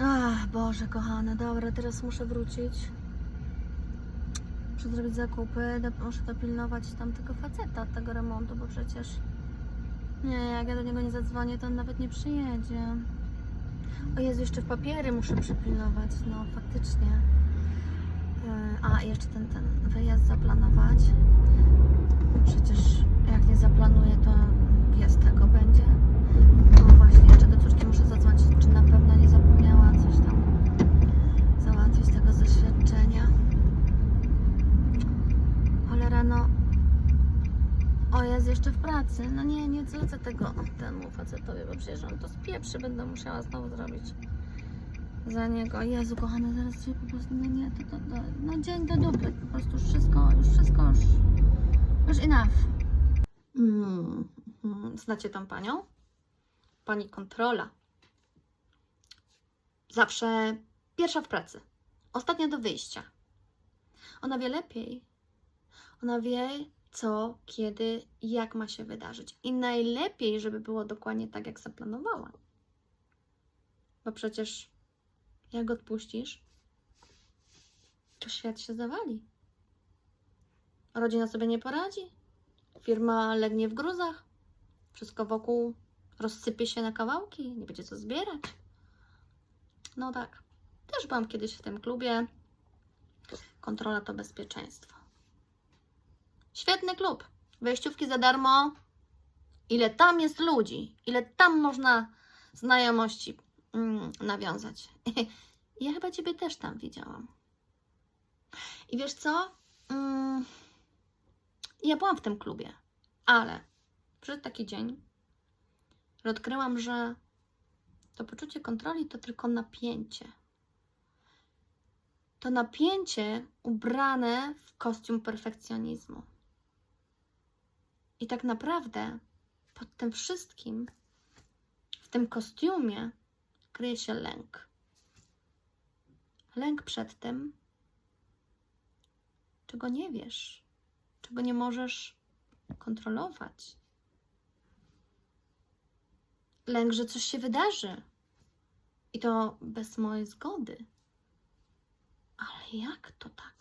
Ach, Boże, kochane, dobra, teraz muszę wrócić. Muszę zrobić zakupy, muszę dopilnować tamtego faceta od tego remontu, bo przecież... Nie, jak ja do niego nie zadzwonię, to on nawet nie przyjedzie. O Jezu, jeszcze papiery muszę przypilnować, no faktycznie. Yy, A, jeszcze ten, ten wyjazd zaplanować. Przecież jak nie zaplanuję, to pies tego będzie. No właśnie, jeszcze do córki muszę zadzwonić, czy na pewno nie zapomniała coś tam załatwić tego zaświadczenia. Cholera, no. O, jest jeszcze w pracy. No nie, nie zlecę tego temu facetowi, bo przecież on to spieprzy, będę musiała znowu zrobić za niego. Jezu, kochany, zaraz się po prostu, no nie, to, to, to no dzień do dupy, po prostu już wszystko, już wszystko, już, już enough. Mm, mm, znacie tą panią? Pani kontrola. Zawsze pierwsza w pracy, ostatnia do wyjścia. Ona wie lepiej. Ona wie, co, kiedy, jak ma się wydarzyć. I najlepiej, żeby było dokładnie tak, jak zaplanowała. Bo przecież jak odpuścisz, to świat się zawali. Rodzina sobie nie poradzi. Firma legnie w gruzach. Wszystko wokół rozsypie się na kawałki. Nie będzie co zbierać. No tak. Też byłam kiedyś w tym klubie. Kontrola to bezpieczeństwo. Świetny klub. Wejściówki za darmo. Ile tam jest ludzi, ile tam można znajomości mm, nawiązać. Ja chyba Ciebie też tam widziałam. I wiesz co? Mm, ja byłam w tym klubie, ale przyszedł taki dzień, że odkryłam, że to poczucie kontroli to tylko napięcie. To napięcie ubrane w kostium perfekcjonizmu. I tak naprawdę pod tym wszystkim, w tym kostiumie, kryje się lęk. Lęk przed tym, czego nie wiesz, czego nie możesz kontrolować. Lęk, że coś się wydarzy i to bez mojej zgody. Ale jak to tak?